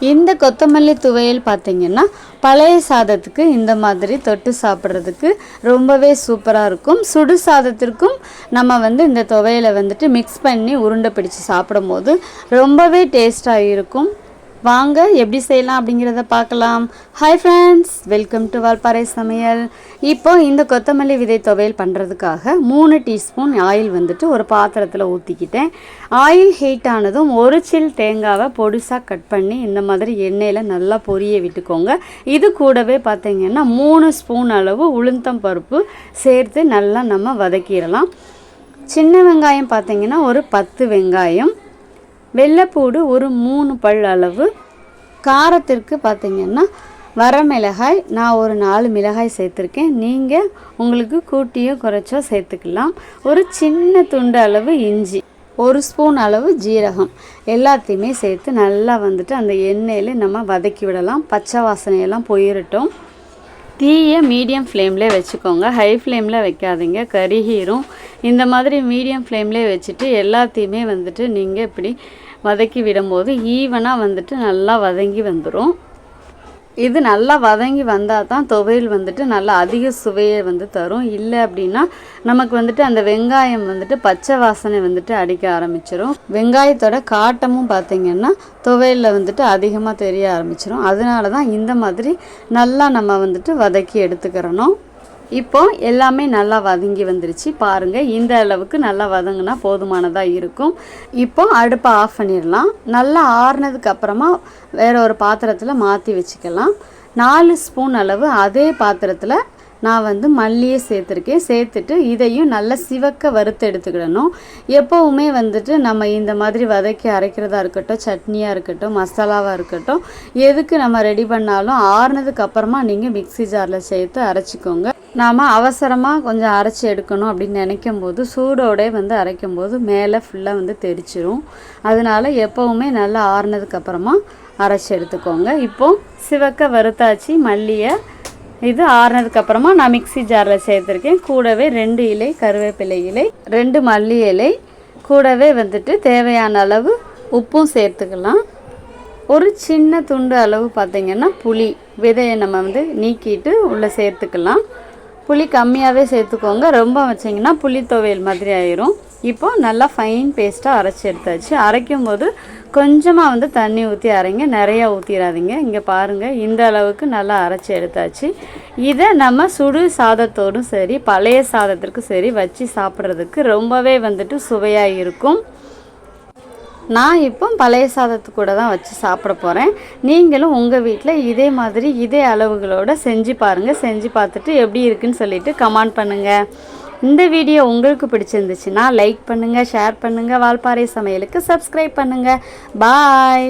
இந்த கொத்தமல்லி துவையல் பார்த்தீங்கன்னா பழைய சாதத்துக்கு இந்த மாதிரி தொட்டு சாப்பிட்றதுக்கு ரொம்பவே சூப்பராக இருக்கும். சுடு சாதத்திற்கும் நம்ம வந்து இந்த துவையலை வந்துட்டு மிக்ஸ் பண்ணி உருண்டை பிடிச்சு சாப்பிடும்போது ரொம்பவே டேஸ்ட்டாக இருக்கும். வாங்க எப்படி செய்யலாம் அப்படிங்கிறத பார்க்கலாம். Hi friends welcome to Valparai சமையல் இப்போ இந்த கொத்தமல்லி விதை துவையல் பண்ணுறதுக்காக மூணு டீஸ்பூன் ஆயில் வந்துட்டு ஒரு பாத்திரத்தில் ஊற்றிக்கிட்டேன் ஆயில் ஹீட் ஆனதும் ஒரு சில் தேங்காவை பொடிசாக கட் பண்ணி இந்த மாதிரி எண்ணெயில் நல்லா பொரிய விட்டுக்கோங்க. இது கூடவே பார்த்தீங்கன்னா மூணு ஸ்பூன் அளவு உளுந்தம் பருப்பு சேர்த்து நல்லா நம்ம வதக்கிடலாம். சின்ன வெங்காயம் பார்த்தீங்கன்னா ஒரு பத்து வெங்காயம். வெள்ளைப்பூடு ஒரு மூணு பல் அளவு. காரத்திற்கு பார்த்திங்கன்னா வரமிளகாய் நான் ஒரு நாலு மிளகாய் சேர்த்துருக்கேன். நீங்கள் உங்களுக்கு கூட்டியோ குறைச்சோ சேர்த்துக்கலாம். ஒரு சின்ன துண்டு அளவு இஞ்சி ஒரு ஸ்பூன் அளவு ஜீரகம். எல்லாத்தையுமே சேர்த்து நல்லா வந்துட்டு அந்த எண்ணெயில் நம்ம வதக்கி விடலாம். பச்சை வாசனையெல்லாம் போயிடட்டும் தீயை மீடியம் ஃப்ளேம்லேயே வச்சுக்கோங்க. ஹை ஃப்ளேமில் வைக்காதீங்க. கருகீரும். இந்த மாதிரி மீடியம் ஃப்ளேம்லேயே வச்சுட்டு எல்லாத்தையுமே வந்துட்டு நீங்கள் இப்படி வதக்கி விடும்போது ஈவனாக வந்துட்டு நல்லா வதங்கி வந்துடும் இது நல்லா வதங்கி வந்தால் தான் துவையல் வந்துட்டு நல்லா அதிக சுவையை வந்து தரும். இல்லை அப்படின்னா நமக்கு வந்துட்டு அந்த வெங்காயம் வந்துட்டு பச்சை வாசனை வந்துட்டு அடிக்க ஆரம்பிச்சிடும் வெங்காயத்தோட காட்டமும் பார்த்திங்கன்னா துவையலில் வந்துட்டு அதிகமாக தெரிய ஆரம்பிச்சிடும் அதனால தான் இந்த மாதிரி நல்லா நம்ம வந்துட்டு வதக்கி எடுத்துக்கிறணும். இப்போ எல்லாமே நல்லா வதங்கி வந்துருச்சு. பாருங்க இந்த அளவுக்கு நல்லா வதங்கினா போதுமானதாக இருக்கும். இப்போ அடுப்பை ஆஃப் பண்ணிடலாம். நல்லா ஆறுனதுக்கு அப்புறமா வேற ஒரு பாத்திரத்தில் மாற்றி வச்சுக்கலாம். நாலு ஸ்பூன் அளவு அதே பாத்திரத்தில் நான் வந்து மல்லியை சேர்த்துருக்கேன். சேர்த்துட்டு இதையும் நல்லா சிவக்க வறுத்து எடுத்துக்கிடணும். எப்போவுமே வந்துட்டு நம்ம இந்த மாதிரி வதக்கி அரைக்கிறதா இருக்கட்டும் சட்னியாக இருக்கட்டும் மசாலாவாக இருக்கட்டும் எதுக்கு நம்ம ரெடி பண்ணாலும் ஆறுனதுக்கு அப்புறமா நீங்கள் மிக்சி ஜாரில் சேர்த்து அரைச்சிக்கோங்க. நாம் அவசரமாக கொஞ்சம் அரைச்சி எடுக்கணும் அப்படின்னு நினைக்கும் போது சூடோடே வந்து அரைக்கும் போது மேலே ஃபுல்லாக வந்து தெரிச்சிரும். அதனால எப்போவுமே நல்லா ஆறுனதுக்கு அப்புறமா அரைச்சி எடுத்துக்கோங்க. இப்போது சிவக்க வறுத்தாச்சு மல்லியை. இது ஆறுனதுக்கு அப்புறமா நான் மிக்சி ஜாரில் சேர்த்துருக்கேன். கூடவே ரெண்டு இலை கருவேப்பிலை இலை ரெண்டு மல்லி இலை. கூடவே வந்துட்டு தேவையான அளவு உப்பும் சேர்த்துக்கலாம். ஒரு சின்ன துண்டு அளவு பார்த்திங்கன்னா புளி விதையை நம்ம வந்து நீக்கிட்டு உள்ளே சேர்த்துக்கலாம். புளி கம்மியாகவே சேர்த்துக்கோங்க. ரொம்ப வச்சிங்கன்னா புளி துவையல் மாதிரி ஆயிரும். இப்போ நல்லா ஃபைன் பேஸ்ட்டாக அரைச்சி எடுத்தாச்சு. அரைக்கும் போது கொஞ்சமாக வந்து தண்ணி ஊற்றி அரைங்க. நிறையா ஊற்றிடாதீங்க இங்கே பாருங்கள் இந்த அளவுக்கு நல்லா அரைச்சி எடுத்தாச்சு. இதை நம்ம சுடு சாதத்தோடும் சரி பழைய சாதத்திற்கும் சரி வச்சு சாப்பிட்றதுக்கு ரொம்பவே வந்துட்டு சுவையாக இருக்கும். நான் இப்போ பழைய சாதத்து கூட தான் வச்சு சாப்பிட போகிறேன் நீங்களும் உங்கள் வீட்டில் இதே மாதிரி இதே அளவுகளோடு செஞ்சு பாருங்கள் செஞ்சு பார்த்துட்டு எப்படி இருக்குன்னு சொல்லிட்டு கமெண்ட் பண்ணுங்கள் இந்த வீடியோ உங்களுக்கு பிடிச்சிருந்துச்சுன்னா லைக் பண்ணுங்கள் ஷேர் பண்ணுங்கள் வால்பாறை சமையலுக்கு சப்ஸ்கிரைப் பண்ணுங்கள் பாய்